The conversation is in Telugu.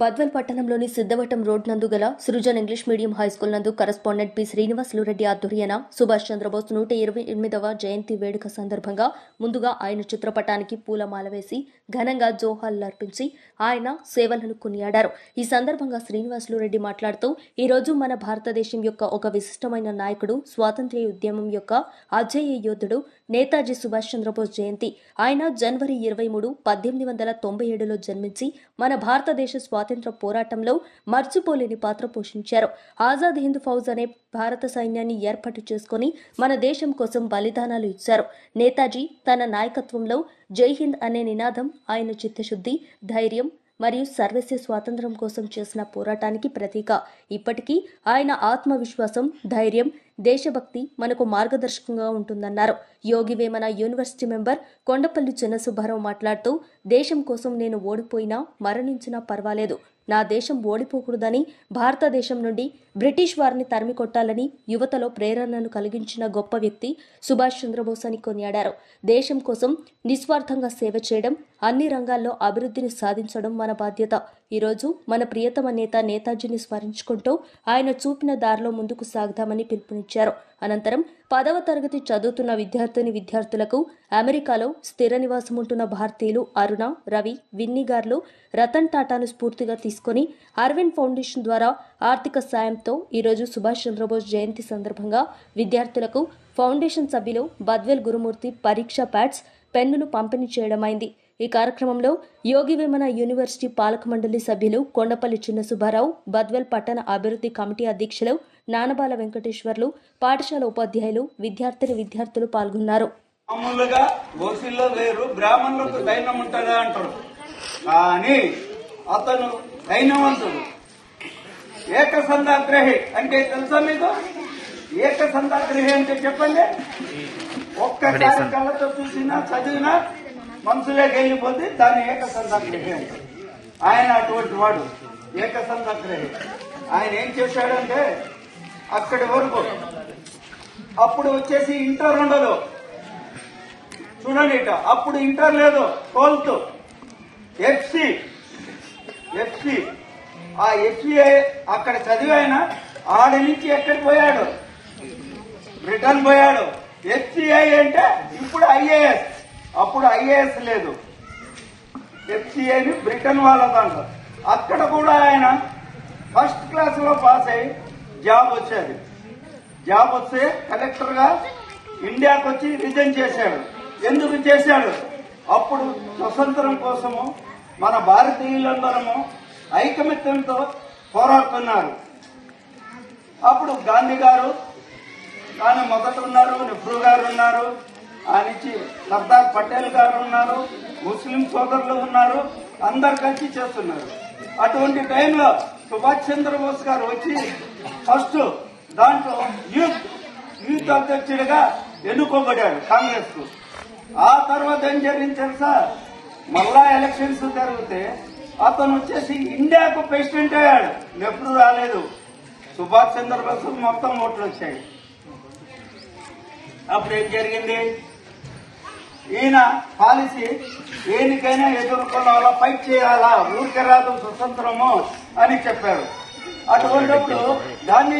బద్వల్ పట్టణంలోని సిద్ధవటం రోడ్ నందు గల Srujan English medium high school నందు కరస్పాండెంట్ పి. శ్రీనివాసులు రెడ్డి ఆధ్వర్యాన సుభాష్ చంద్రబోస్ నూట ఇరవై ఎనిమిదవ జయంతి వేడుక సందర్భంగా ముందుగా ఆయన చిత్రపటానికి పూలమాల వేసి ఘనంగా జోహార్లర్పించి ఆయన సేవలను కొనియాడారు. ఈ సందర్భంగా శ్రీనివాసులు రెడ్డి మాట్లాడుతూ ఈ రోజు మన భారతదేశం యొక్క ఒక విశిష్టమైన నాయకుడు స్వాతంత్ర్య ఉద్యమం యొక్క అజేయ యోధుడు నేతాజీ సుభాష్ చంద్రబోస్ జయంతి. ఆయన జనవరి ఇరవై మూడు పద్దెనిమిది వందల తొంభై ఏడులో జన్మించి మన భారతదేశ స్వాతంత్ర పోరాటంలో మర్చిపోలేని పాత్ర పోషించారు. ఆజాద్ హింద్ ఫౌజ్ అనే భారత సైన్యాన్ని ఏర్పాటు చేసుకొని మన దేశం కోసం బలిదానాలు ఇచ్చారు. నేతాజీ తన నాయకత్వంలో జై హింద్ అనే నినాదం ఆయన చిత్తశుద్ధి ధైర్యం మరియు సర్వస్వ స్వాతంత్రం కోసం చేసిన పోరాటానికి ప్రతీక. ఇప్పటికీ ఆయన ఆత్మవిశ్వాసం ధైర్యం దేశభక్తి మనకు మార్గదర్శకంగా ఉంటుందన్నారు. యోగి వేమన యూనివర్సిటీ మెంబర్ కొండపల్లి చిన్నసుబ్బారావు మాట్లాడుతూ దేశం కోసం నేను ఓడిపోయినా మరణించినా పర్వాలేదు. నా దేశం ఓడిపోకూడదని భారతదేశం నుండి బ్రిటిష్ వారిని తరిమి కొట్టాలని యువతలో ప్రేరణను కలిగించిన గొప్ప వ్యక్తి సుభాష్ చంద్రబోస్ అని కొనియాడారు. దేశం కోసం నిస్వార్థంగా సేవ చేయడం అన్ని రంగాల్లో అభివృద్ధిని సాధించడం మన బాధ్యత. ఈరోజు మన ప్రియతమ నేత నేతాజీని స్మరించుకుంటూ ఆయన చూపిన దారిలో ముందుకు సాగుదామని పిలుపునిచ్చారు. అనంతరం పదవ తరగతి చదువుతున్న విద్యార్థిని విద్యార్థులకు అమెరికాలో స్థిర నివాసం ఉంటున్న భారతీయులు అరుణ రవి విన్నిగార్లు రతన్ టాటాను స్ఫూర్తిగా తీసుకొని అరవింద్ ఫౌండేషన్ ద్వారా ఆర్థిక సాయంతో ఈరోజు సుభాష్ చంద్రబోస్ జయంతి సందర్భంగా విద్యార్థులకు ఫౌండేషన్ సభ్యులు బద్వేల్ గురుమూర్తి పరీక్ష ప్యాడ్స్ పెన్నులు పంపిణీ చేయడమైంది. ఈ కార్యక్రమంలో యోగి వేమన యూనివర్సిటీ పాలక మండలి సభ్యులు కొండపల్లి చిన్న సుబ్బారావు బద్వేల్ పట్టణ అభివృద్ధి కమిటీ అధ్యక్షులు నానబాల వెంకటేశ్వర్లు పాఠశాల ఉపాధ్యాయులు విద్యార్థిని విద్యార్థులు పాల్గొన్నారు. మామూలుగా ఓసీల్లో వేరు బ్రాహ్మణులకు దైన్యం ఉంటుందా అంటారు. కానీ అతను దైన్యవంతుడు. ఏకసంధాగ్రహి అంటే తెలుసా మీకు? ఏకసంధాగ్రహి అంటే చెప్పండి. ఒక్కసారి కళ్ళతో చూసినా చదివినా మనసులోకి వెళ్ళిపోతే దాన్ని ఏకసంధాగ్రహి అంటారు. ఆయన అటువంటి వాడు ఏకసంధాగ్రహి ఆయన ఏం చేశాడంటే అక్కడి వరకు అప్పుడు వచ్చేసి ఇంటర్ ఉండదు చూడండి ఇట అప్పుడు ఇంటర్ లేదు ట్వెల్త్. FC FC. ఆ ఎఫ్సిఐ అక్కడ చదివాయన ఆడి నుంచి ఎక్కడికి పోయాడు? బ్రిటన్ పోయాడు. ఎఫ్సిఐ అంటే ఇప్పుడు ఐఏఎస్. అప్పుడు ఐఏఎస్ లేదు. ఎఫ్సిఐని బ్రిటన్ వాళ్ళ దాంట్లో అక్కడ కూడా ఆయన ఫస్ట్ క్లాస్లో పాస్ అయ్యి జాబ్ వచ్చేది. జాబ్ వస్తే కలెక్టర్గా ఇండియాకు వచ్చి రిజైన్ చేశాడు. ఎందుకు చేశాడు? అప్పుడు స్వతంత్రం కోసము మన భారతీయులందరము ఐకమత్యంతో పోరాడుతున్నారు. అప్పుడు గాంధీ గారు ఆయన మొదట ఉన్నారు నెహ్రూ గారు ఉన్నారు ఆ సర్దార్ పటేల్ గారు ఉన్నారు ముస్లిం సోదరులు ఉన్నారు అందరు కలిసి చేస్తున్నారు. అటువంటి టైంలో సుభాష్ చంద్రబోస్ గారు వచ్చి ఫస్ట్ దాంట్లో యూత్ యూత్ అధ్యక్షుడిగా ఎన్నుకోబడ్డాడు కాంగ్రెస్కు ఆ తర్వాత ఏం జరిగింది తెలుసా? మళ్ళా ఎలక్షన్స్ జరిగితే అతను వచ్చేసి ఇండియాకు ప్రెసిడెంట్ అయ్యాడు. నెప్పుడు రాలేదు. సుభాష్ చంద్రబోస్ మొత్తం ఓట్లు వచ్చాయి. అప్పుడు ఏం జరిగింది? ఈయన పాలసీ దేనికైనా ఎదుర్కొనాలా ఫైట్ చేయాలా? ఊరికే రాదు స్వతంత్రము అని చెప్పారు. అటువంటిప్పుడు దాన్ని